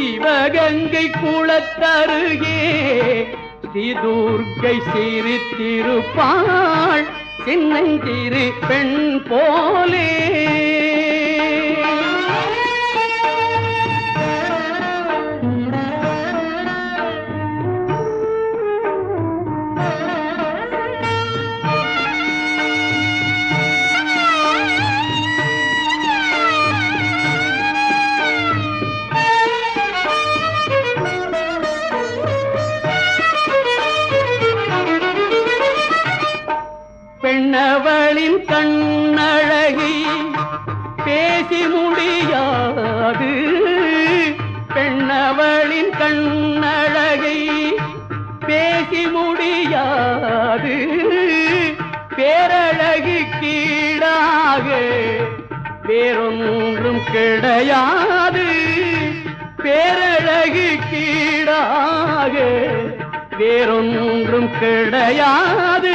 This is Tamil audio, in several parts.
சிவகங்கை குளத்தருகே ஸ்ரீ துர்க்கை சிரித்திருப்பாள் சின்னஞ்சிறு பெண் போலே. பெண்ணவளின் கண்ணழகி பேசி முடியாது. பெண்ணவளின் கண்ணழகி பேசி முடியாது. பேரழகு கீழாக வேறொன்றும் கிடையாது. பேரழகு கீழாக வேறொன்றும் கிடையாது.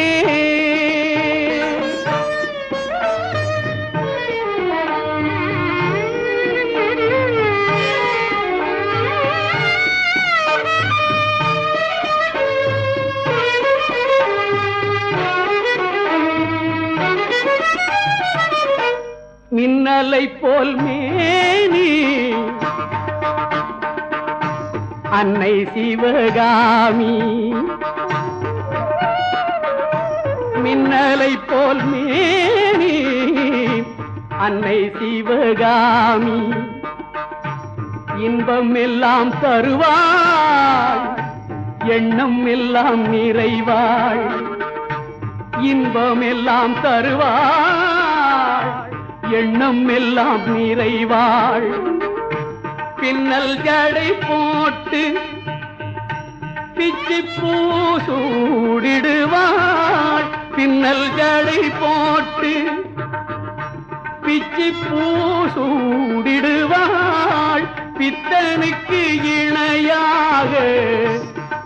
மின்னலை போல் மேனி. அன்னை சிவகாமி. மின்னலை போல் மேனி. அன்னை சிவகாமி. இன்பம் எல்லாம் தருவாள் எண்ணம் எல்லாம் நிறைவாள் இன்பம் எல்லாம் தருவாள் எண்ணம் எல்லாம் நிறைவாள். பின்னல் ஜடை போட்டு பிச்சி பூ சூடிடுவாள் பின்னல் ஜடை போட்டு பிச்சி பூ சூடிடுவாள் பித்தனுக்கு இணையாக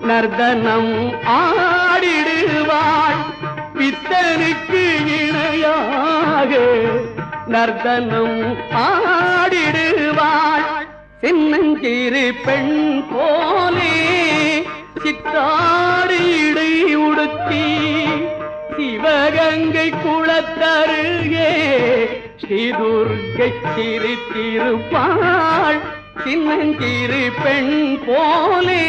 நர்தனம் ஆடிடுவாள். பித்தனுக்கு நர்தனம் ஆடிடுவாள். சின்னஞ்சிறு பெண் போலே சித்தாடிடை உடுத்தி. சிவகங்கை குளத்தருகே ஸ்ரீதுர்கை சிரித்திருப்பாள். சின்னஞ்சிறு பெண் போலே